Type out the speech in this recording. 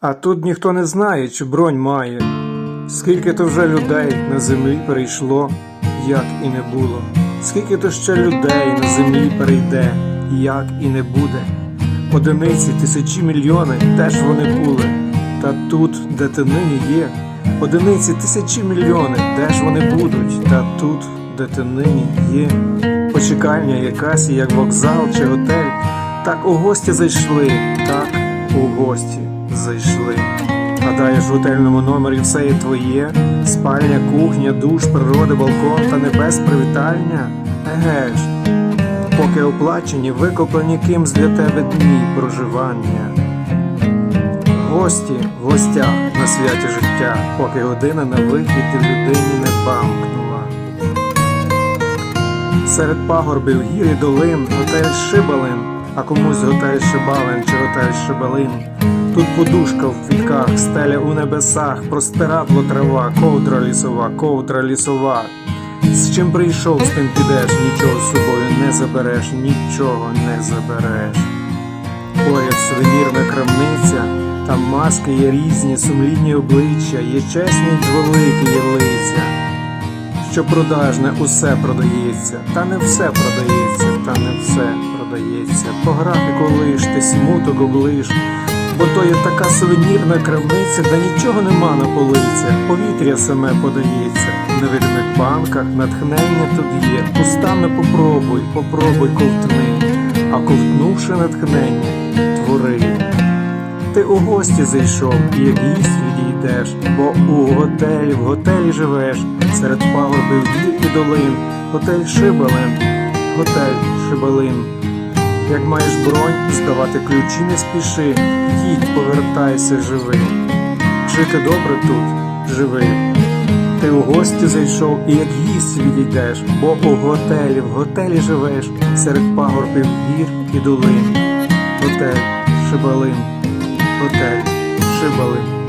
А тут ніхто не знає, чи бронь має. Скільки то вже людей на землі перейшло, як і не було. Скільки то ще людей на землі перейде, як і не буде. Одиниці, тисячі мільйони теж вони були. Та тут, де ти нині є, одиниці, тисячі мільйони, де ж вони будуть? Та тут, де ти нині є. Почекальня якась, як вокзал чи готель. Так у гості зайшли, так у гості зайшли. Гадаєш, в готельному номері все є твоє, спальня, кухня, душ, природа, балкон та небес привітальня. Еге ж, поки оплачені, викоплені кимсь для тебе дні проживання. Гості в гостях на святі життя, поки година на вихід і людині не бамкнула. Серед пагорбів гір і долин, готель Шибалин, а комусь готель Шибалин чи готель Шибалин. Тут подушка в квітках, стеля у небесах, простирадло трава, ковдра лісова, ковдра лісова. З чим прийшов, з тим підеш, нічого з собою не забереш, нічого не забереш. Поряд сувенірна крамниця, там маски є різні, сумлінні обличчя, є чесні й великі є лиця. Що продажне усе продається, та не все продається, та не все продається. По графіку лиш ти смуток облиш, бо то є така сувенірна крамниця, де нічого нема на полицях, повітря саме подається. В невидимих банках натхнення тут є. Устами попробуй, попробуй ковтни, а ковтнувши натхнення, твори. Ти у гості зайшов, і як гість відійдеш, бо у готелі, в готелі живеш, серед пагорбів гір і долин, готель Шибалин, готель Шибалин. Як маєш бронь, здавати ключі не спіши, їдь, повертайся живий. Жити добре тут, живий. Ти у гості зайшов, і як гість відійдеш, бо у готелі, в готелі живеш, серед пагорбів гір і долин. Готель Шибалин. Готель Шибалин.